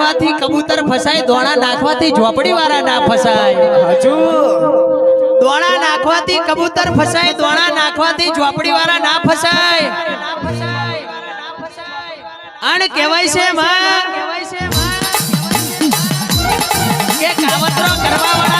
કબૂતર ફસાય, દોણા નાખવાથી ઝોપડી વાળા ના ફસાય. હજુ દોણા નાખવાથી કબૂતર ફસાય, દોણા નાખવાથી ઝોપડી વાળા ના ફસાય. અણ કહેવાય છે માં કે કાવતરો કરવા વાળા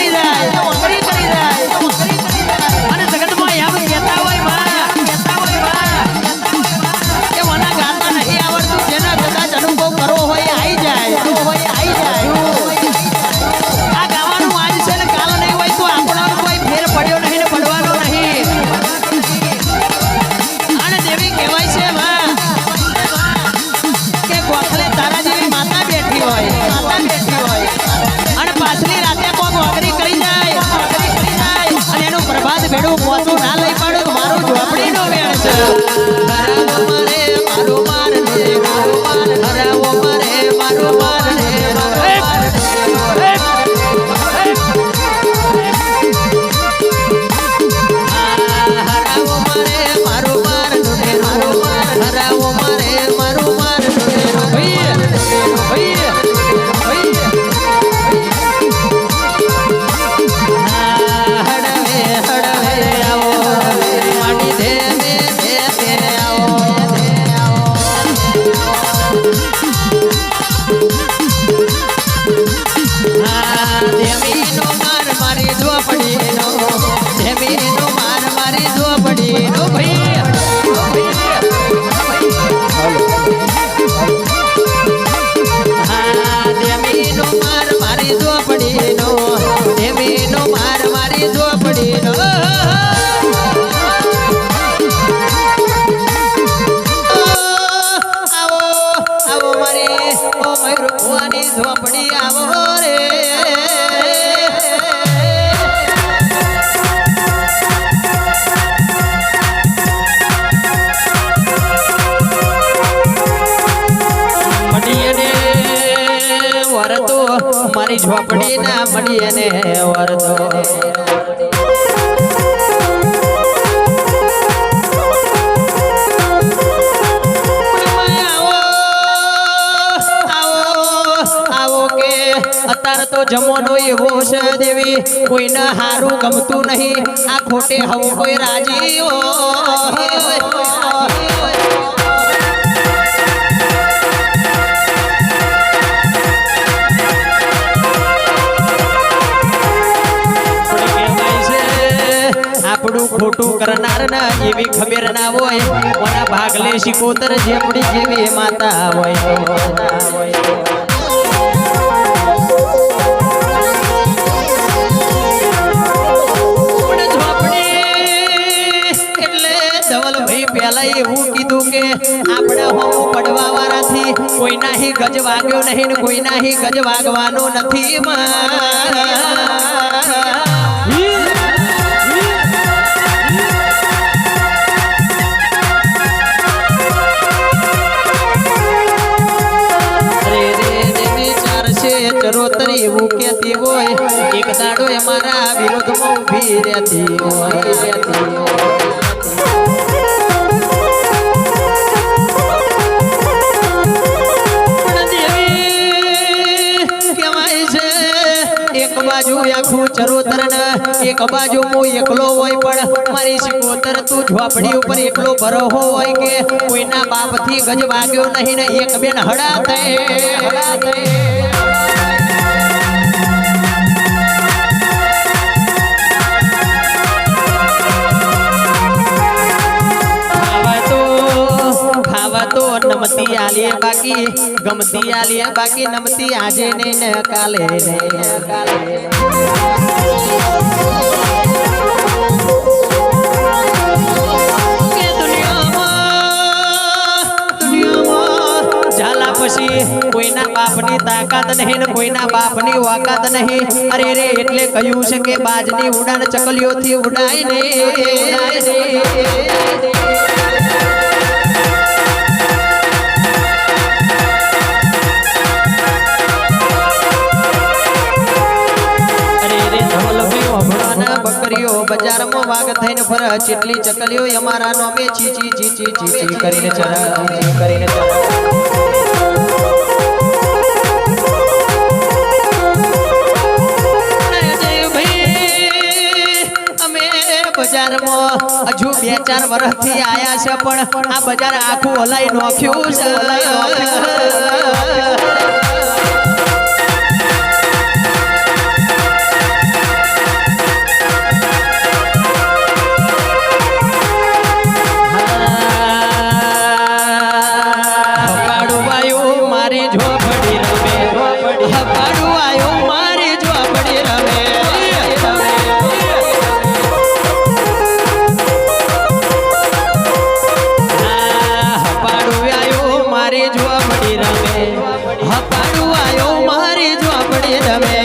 calidad. મારી ઝોપડી ના મળીએ ને વરદો અત્યારે તો જમવાનો એવો છે દેવી, કોઈને હારું ગમતું નહીં. આ ખોટે હવું કોઈ રાજી હોય. આપણું ખોટું કરનાર ના એવી ખબર ના હોય. કોના ભાગલે શિકોતર જેપડી જેવી માતા હોય. પહેલા એવું કીધું કે આપણે હોમ પડવા વાળાથી કોઈના હી ગજ વાગ્યો નહીં ને કોઈના હી ગજ વાગવાનો નથી માં ચરોતર એવું કહેતી એક દાડો એ વિરોધમાં ઊભી રહેતી હોય. બાજુ આખું એક બાજુ હું એકલો હોય પણ મારી શિકોતર તું ઝોપડી ઉપર એકલો ભરો હોય કે કોઈના બાપથી ગજ વાગ્યો નહીં ને એક બેન હડા થઈ હડા થઈ. નમતી આલીએ બાકી. ગમતી આલીએ બાકી. નમતી આજે ને ને કાલે ને કાલે કે દુનિયામાં દુનિયામાં ઝાલા પછી કોઈના બાપની તાકાત નહીં ને કોઈના બાપની વાકાત નહીં. અરે રે એટલે કહ્યું છે કે બાજની ઉડાન ચકલીઓથી ઉડાય ને. બજારમાં વાગ થઈને ફરે, ચેટલી ચકલીઓ અમારા નોમે ચી ચી ચી કરીને ચરા ચીચી કરીને ચરા અમે બજારમાં હજુ બે, ચાર વર્ષથી આયા છે, પણ આ બજાર આખું હલાઈ નોખ્યું છે. ઝોપડી રમે. હપાડું આયો મારી ઝોપડી રમે.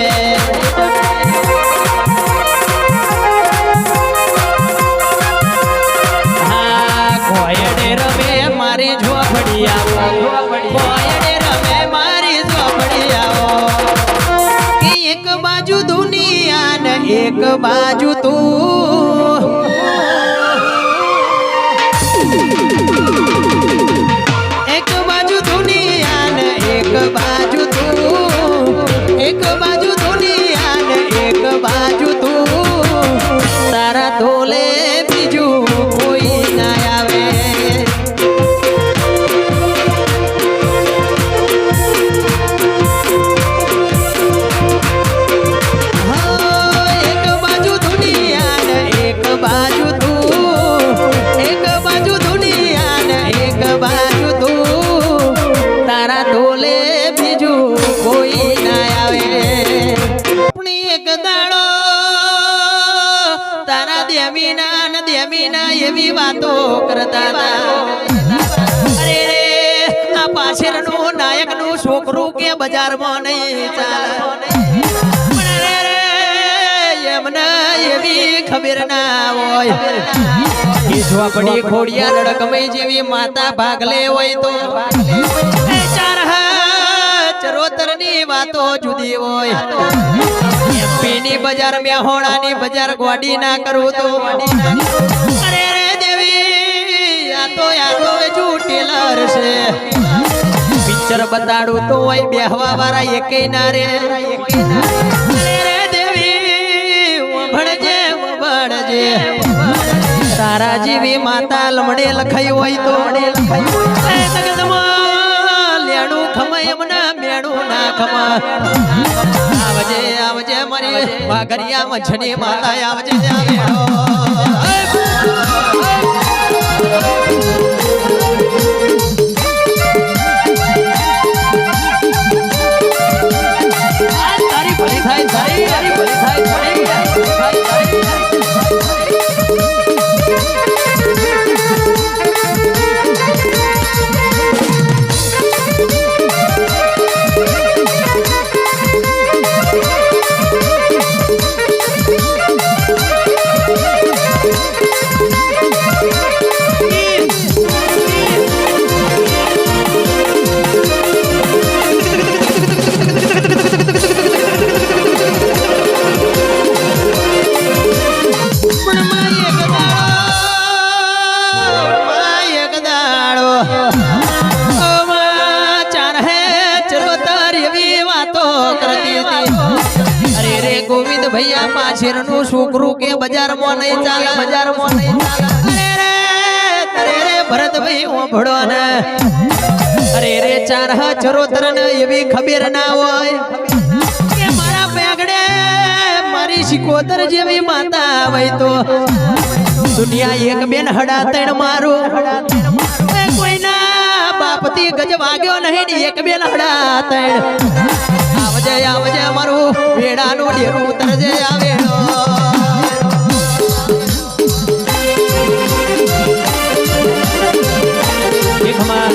રમે એક બાજુ દુનિયા ને એક બાજુ એવી વાતો કરતા અરે રે, આ પાછળનું નાયકનું છોકરું કે બજારમાં નહીં ચાલે? એમને એવી ખબર ના હોય. ઝોપડી ખોડિયા લડકમય જેવી માતા ભાગલે હોય તો? ચાર ચરોતરની વાતો જુદી હોય. એમપીની બજાર મેહોણાની બજાર ગોડી ના કરું તો? અરે ટેલર છે. પિક્ચર બતાડું તો હોય બેહવા વાળા એકે ના રે. તારા જેવી માતા લમડે લખાઈ હોય તો. ના ખમા. આવજે આવજે મારી વાઘરિયા મછની માતા, આવજે આવે બજારમાં નહીં ચાલે. બજારમાં નહીં ચાલે. અરે રે રે, ભરતભાઈ ઓભળો ને અરે રે, ચાર હજરો તરણ એવી ખબર ના હોય કે મારા પેગડે મારી શિકોતર જેવી માતા હોય તો. દુનિયા એક બેન હડા તણ મારું કોઈના બાપથી ગજ વાગ્યો નહીં, ને એક બેન હડા તણ આવજે આવજે, મારું વેડાનું ડેરું ઉતરજે આવેડો 他们。